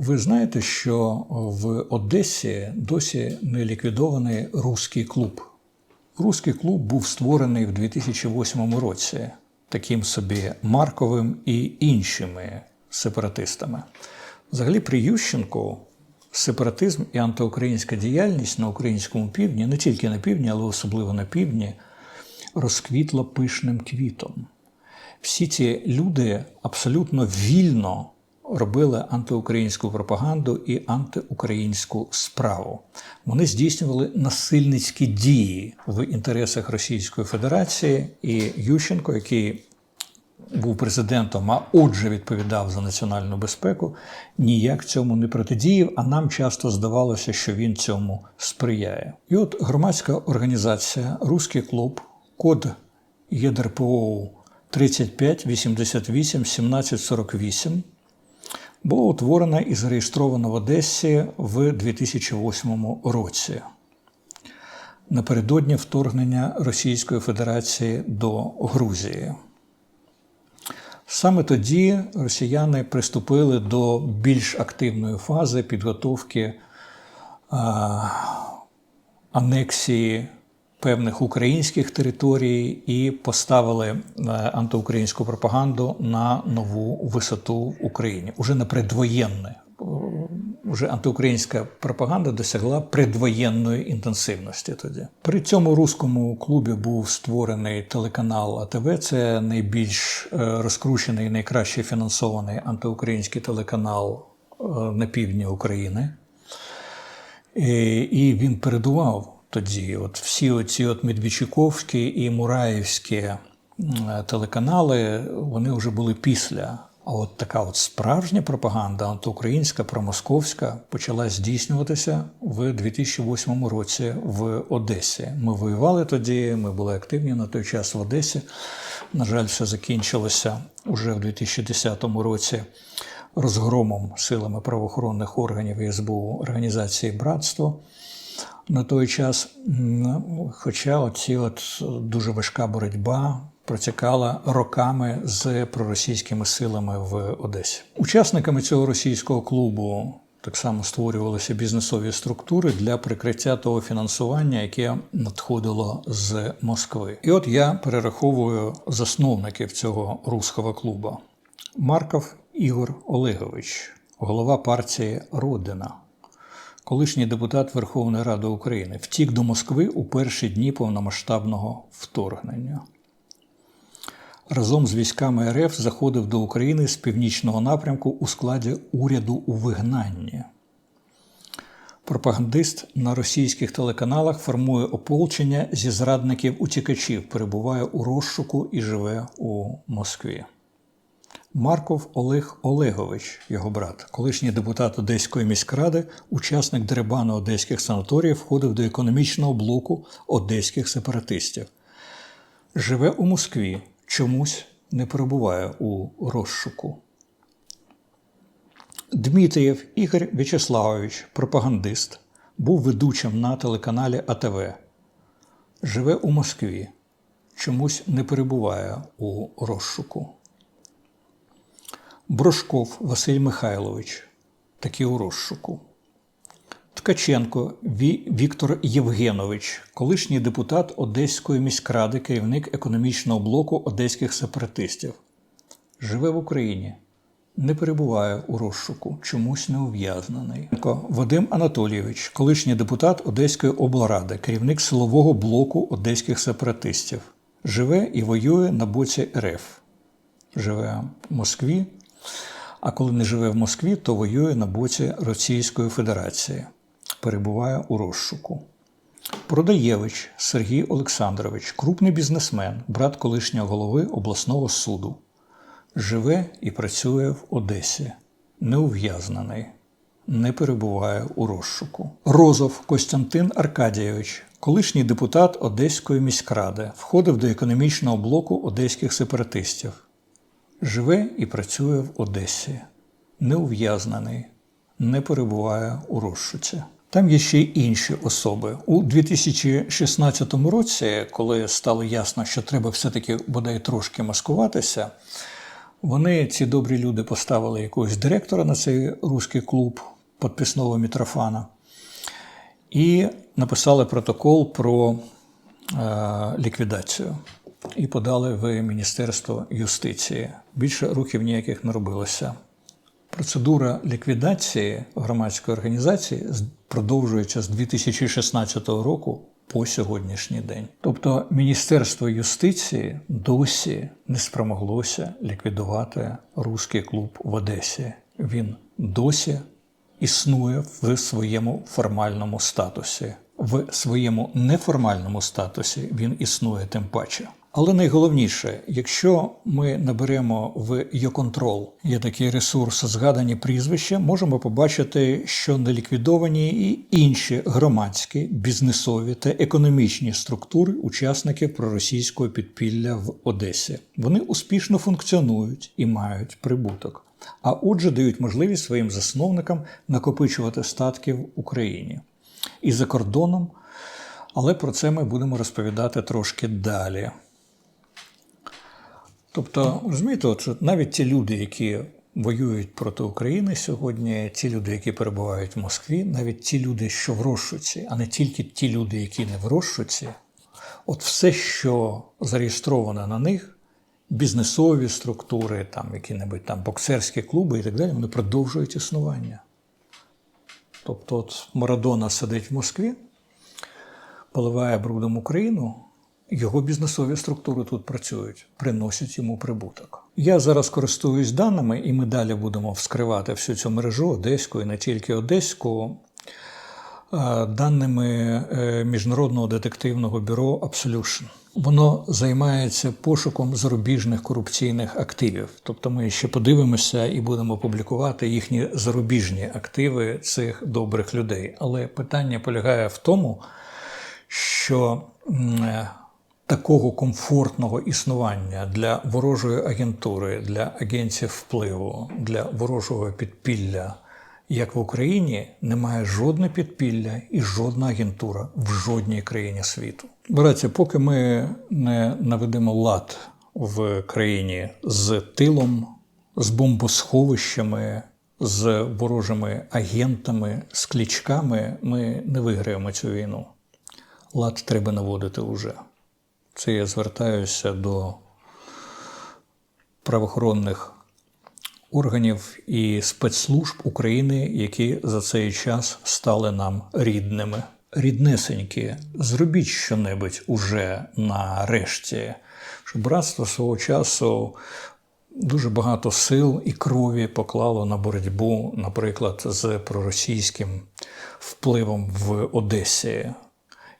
Ви знаєте, що в Одесі досі не ліквідований руський клуб. Руський клуб був створений в 2008 році таким собі Марковим і іншими сепаратистами. Взагалі, при Ющенку сепаратизм і антиукраїнська діяльність на українському півдні, не тільки на півдні, але особливо на півдні, розквітла пишним квітом. Всі ці люди абсолютно вільно робили антиукраїнську пропаганду і антиукраїнську справу. Вони здійснювали насильницькі дії в інтересах Російської Федерації і Ющенко, який був президентом, а отже відповідав за національну безпеку, ніяк цьому не протидіяв, а нам часто здавалося, що він цьому сприяє. І от громадська організація Руський клуб, код ЄДРПО 35 88 17 48 була утворена і зареєстрована в Одесі в 2008 році. Напередодні вторгнення Російської Федерації до Грузії. Саме тоді росіяни приступили до більш активної фази підготовки а, анексії певних українських територій і поставили е, антиукраїнську пропаганду на нову висоту в Україні, уже на предвоєнне. Уже антиукраїнська пропаганда досягла предвоєнної інтенсивності тоді. При цьому руському клубі був створений телеканал АТВ. Це найбільш е, розкручений, найкраще фінансований антиукраїнський телеканал е, на півдні України. І, і він передував тоді. От всі оці от Медведчуковські і Мураївські телеканали, вони вже були після. А от така от справжня пропаганда антиукраїнська, промосковська, почала здійснюватися в 2008 році в Одесі. Ми воювали тоді, ми були активні на той час в Одесі. На жаль, все закінчилося уже в 2010 році розгромом силами правоохоронних органів і СБУ організації Братство на той час. Хоча оці от дуже важка боротьба протікала роками з проросійськими силами в Одесі. Учасниками цього російського клубу так само створювалися бізнесові структури для прикриття того фінансування, яке надходило з Москви. І от я перераховую засновників цього руського клубу: Марков Ігор Олегович, голова партії Родина колишній депутат Верховної Ради України, втік до Москви у перші дні повномасштабного вторгнення. Разом з військами РФ заходив до України з північного напрямку у складі уряду у вигнанні. Пропагандист на російських телеканалах формує ополчення зі зрадників утікачів, перебуває у розшуку і живе у Москві. Марков Олег Олегович, його брат, колишній депутат Одеської міськради, учасник дерибану одеських санаторіїв, входив до економічного блоку одеських сепаратистів. Живе у Москві, чомусь не перебуває у розшуку. Дмитрієв Ігор В'ячеславович, пропагандист, був ведучим на телеканалі АТВ. Живе у Москві, чомусь не перебуває у розшуку. Брошков Василь Михайлович, такий у розшуку. Ткаченко Ві- Віктор Євгенович, колишній депутат Одеської міськради, керівник економічного блоку одеських сепаратистів. Живе в Україні, не перебуває у розшуку, чомусь не ув'язнений. Вадим Анатолійович, колишній депутат Одеської облради, керівник силового блоку одеських сепаратистів. Живе і воює на боці РФ. Живе в Москві, а коли не живе в Москві, то воює на боці Російської Федерації, перебуває у розшуку. Продаєвич Сергій Олександрович, крупний бізнесмен, брат колишнього голови обласного суду. Живе і працює в Одесі, неув'язнений, не перебуває у розшуку. Розов Костянтин Аркадійович, колишній депутат Одеської міськради, входив до економічного блоку одеських сепаратистів. Живе і працює в Одесі, неув'язнений, не перебуває у розшуці. Там є ще й інші особи. У 2016 році, коли стало ясно, що треба все-таки бодай трошки маскуватися, Вони, ці добрі люди, поставили якогось директора на цей руський клуб підписного Мітрофана і написали протокол про е, ліквідацію і подали в Міністерство юстиції. Більше рухів ніяких не робилося. Процедура ліквідації громадської організації продовжується з 2016 року по сьогоднішній день. Тобто Міністерство юстиції досі не спромоглося ліквідувати руський клуб в Одесі. Він досі існує в своєму формальному статусі. В своєму неформальному статусі він існує тим паче. Але найголовніше, якщо ми наберемо в Йоконтрол, є такий ресурс, згадані прізвища, можемо побачити, що не ліквідовані і інші громадські, бізнесові та економічні структури учасників проросійського підпілля в Одесі. Вони успішно функціонують і мають прибуток. А отже, дають можливість своїм засновникам накопичувати статки в Україні і за кордоном. Але про це ми будемо розповідати трошки далі. Тобто, розумієте, от навіть ті люди, які воюють проти України сьогодні, ті люди, які перебувають в Москві, навіть ті люди, що в розшуці, а не тільки ті люди, які не в розшуці, от все, що зареєстровано на них, бізнесові структури, там які-небудь там боксерські клуби і так далі, вони продовжують існування. Тобто, от Марадона сидить в Москві, поливає брудом Україну, його бізнесові структури тут працюють, приносять йому прибуток. Я зараз користуюсь даними, і ми далі будемо вскривати всю цю мережу одеську і не тільки одеську. е, Даними е, міжнародного детективного бюро Absolution. Воно займається пошуком зарубіжних корупційних активів. Тобто ми ще подивимося і будемо публікувати їхні зарубіжні активи цих добрих людей. Але питання полягає в тому, що е, такого комфортного існування для ворожої агентури, для агентів впливу, для ворожого підпілля, як в Україні, немає жодне підпілля і жодна агентура в жодній країні світу. Братці, поки ми не наведемо лад в країні з тилом, з бомбосховищами, з ворожими агентами, з клічками, ми не виграємо цю війну. Лад треба наводити уже. Це я звертаюся до правоохоронних органів і спецслужб України, які за цей час стали нам рідними. Ріднесенькі, зробіть щонебудь уже нарешті, щоб братство свого часу дуже багато сил і крові поклало на боротьбу, наприклад, з проросійським впливом в Одесі.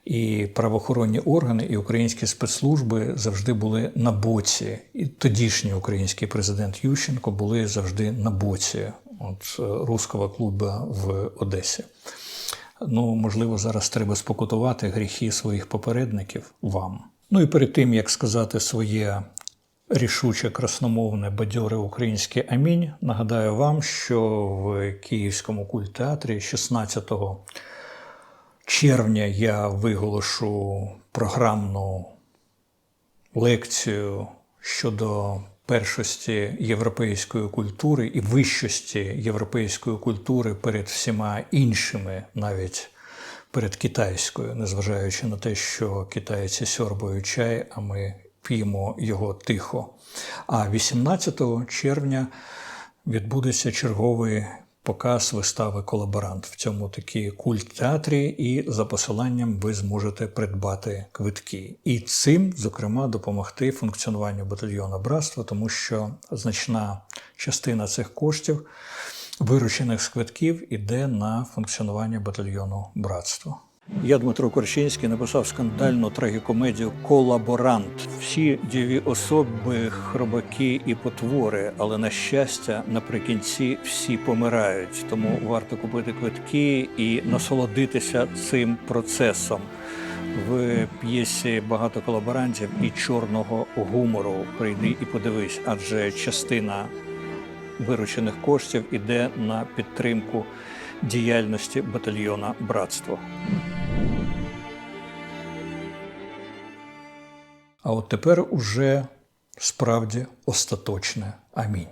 І правоохоронні органи, і українські спецслужби завжди були на боці. І тодішній український президент Ющенко були завжди на боці от, е, руського клубу в Одесі. Ну, можливо, зараз треба спокутувати гріхи своїх попередників вам. Ну і перед тим, як сказати своє рішуче, красномовне, бадьоре українське амінь, нагадаю вам, що в Київському культтеатрі 16 червня я виголошу програмну лекцію щодо першості європейської культури і вищості європейської культури перед всіма іншими, навіть перед китайською, незважаючи на те, що китайці сьорбають чай, а ми п'ємо його тихо. А 18 червня відбудеться черговий показ вистави Колаборант в цьому такі культ театрі, і за посиланням ви зможете придбати квитки. І цим, зокрема, допомогти функціонуванню батальйону братства, тому що значна частина цих коштів, виручених з квитків, іде на функціонування батальйону братства. Я Дмитро Корчинський написав скандальну трагікомедію Колаборант. Всі діві особи, хробаки і потвори, але на щастя, наприкінці всі помирають. Тому варто купити квитки і насолодитися цим процесом. В п'єсі багато колаборантів і чорного гумору. Прийди і подивись, адже частина виручених коштів іде на підтримку діяльності батальйона Братство. А от тепер уже справді остаточне Амінь.